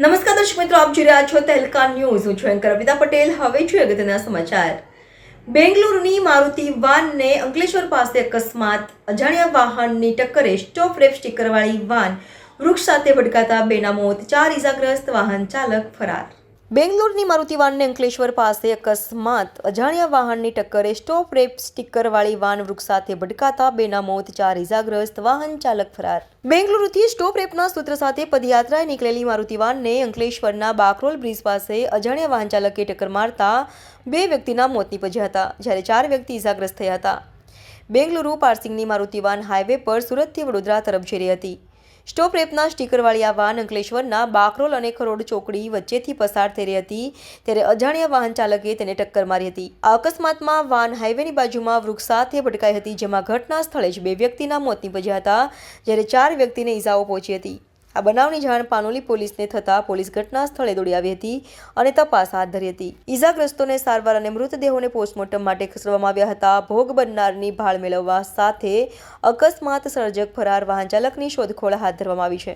દર્શક મિત્રો, આપ જોઈ રહ્યા છો તહેલકા ન્યૂઝ. હું છું એન્કર અમિતા પટેલ. હવે જોઈએ અગત્યના સમાચાર. બેંગલુરુની મારુતિ વાનને અંકલેશ્વર પાસે અકસ્માત. અજાણ્યા વાહનની ટક્કરે સ્ટોપ રેપ સ્ટીકરવાળી વાન વૃક્ષ સાથે ભટકાતા બેના મોત. ચાર ઇજાગ્રસ્ત વાહન ચાલક ફરાર. બેંગલુરુની મારુતિ વાનને અંકલેશ્વર પાસે અકસ્માત. અજાણ્યા વાહનની ટક્કરે સ્ટોપ રેપ સ્ટીકરવાળી વાન વૃક્ષ સાથે ભટકાતા બેના મોત, ચાર ઇજાગ્રસ્ત વાહન ચાલક ફરાર. બેંગલુરુથી સ્ટોપ રેપના સૂત્ર સાથે પદયાત્રાએ નીકળેલી મારુતિ વાનને અંકલેશ્વરના બાકરોલ બ્રિજ પાસે અજાણ્યા વાહન ચાલકે ટક્કર મારતા બે વ્યક્તિના મોત નીપજ્યા હતા, જ્યારે ચાર વ્યક્તિ ઇજાગ્રસ્ત થયા હતા. બેંગલુરુ પાર્સિંગની મારુતિ વાન હાઈવે પર સુરતથી વડોદરા તરફ જઈ રહી હતી. સ્ટોપ રેપના સ્ટીકરવાળી આ વાન અંકલેશ્વરના બાકરોલ અને ખરોડ ચોકડી વચ્ચેથી પસાર થઈ રહી હતી, ત્યારે અજાણ્યા વાહન ચાલકે તેને ટક્કર મારી હતી. આ અકસ્માતમાં વાન હાઈવેની બાજુમાં વૃક્ષ સાથે ભટકાઈ હતી, જેમાં ઘટના સ્થળે જ બે વ્યક્તિના મોત નીપજ્યા હતા, જ્યારે ચાર વ્યક્તિને ઈજાઓ પહોંચી હતી. આ બનાવની જાણ પાનોલી પોલીસને થતાં પોલીસ ઘટના સ્થળે દોડી આવી હતી અને તપાસ હાથ ધરી હતી. ઈજાગ્રસ્તોને સારવાર અને મૃતદેહોને પોસ્ટમોર્ટમ માટે ખસેડવામાં આવ્યા હતા. ભોગ બનનારની ભાળ મેળવવા સાથે અકસ્માત સર્જક ફરાર વાહન ચાલકની શોધખોળ હાથ ધરવામાં આવી છે.